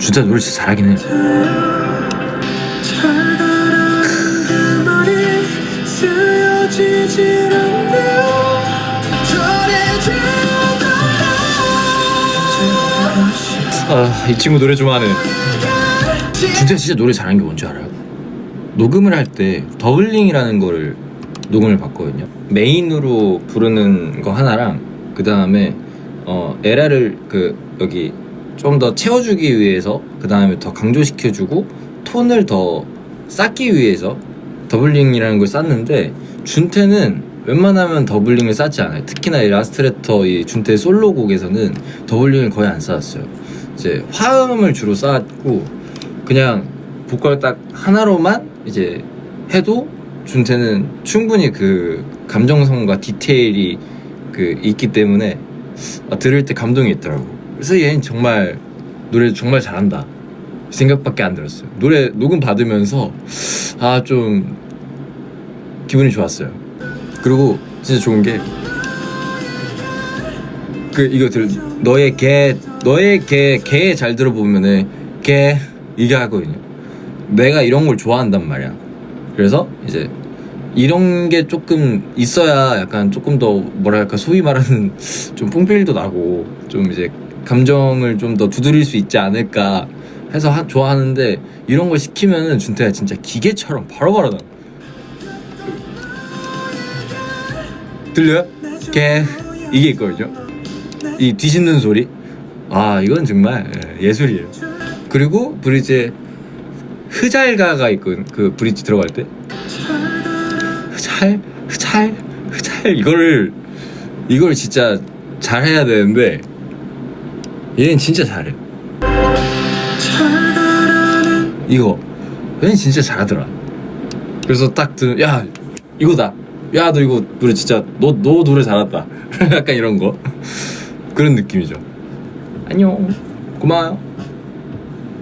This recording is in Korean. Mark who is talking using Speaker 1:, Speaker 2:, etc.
Speaker 1: 진짜 노래 진짜 잘하긴 해. 아, 이 친구 노래 좋아하네. 진짜 진짜 노래 잘하는 게 뭔지 알아요? 녹음을 할 때 더블링이라는 거를 녹음을 받거든요. 메인으로 부르는 거 하나랑 그 다음에 어 에라를 그 여기 좀 더 채워주기 위해서 그 다음에 더 강조시켜주고 톤을 더 쌓기 위해서 더블링이라는 걸 쌓는데 준태는 웬만하면 더블링을 쌓지 않아요. 특히나 이 라스트레터 이 준태 솔로곡에서는 더블링을 거의 안 쌓았어요. 이제 화음을 주로 쌓았고 그냥 보컬 딱 하나로만 이제 해도 준태는 충분히 그 감정성과 디테일이 그 있기 때문에 아, 들을 때 감동이 있더라고. 그래서 얘는 정말 노래 정말 잘한다 생각밖에 안 들었어요. 노래 녹음 받으면서 아 좀 기분이 좋았어요. 그리고 진짜 좋은 게 그 이거 들 너의 개 너의 개 개 잘 들어보면은 개 이게 하거든요. 내가 이런 걸 좋아한단 말이야. 그래서 이제 이런 게 조금 있어야 약간 조금 더 뭐랄까 소위 말하는 좀 뽕필도 나고 좀 이제 감정을 좀 더 두드릴 수 있지 않을까 해서 하- 좋아하는데 이런 걸 시키면은 준태가 진짜 기계처럼 바로바로 나. 들려요? 개 이게 있거든요. 이 뒤집는 소리. 아 이건 정말 예, 예술이에요. 그리고 브리지에 흐잘가가 있거든. 그 브리지 들어갈 때. 흐잘 흐잘 흐잘 이거를 이걸 진짜 잘 해야 되는데 얘는 진짜 잘해. 이거 얘는 진짜 잘하더라. 그래서 딱 들, 야 이거다. 야 너 이거 노래 진짜 너 너 노래 잘한다. 약간 이런 거 그런 느낌이죠. 안녕 고마워요.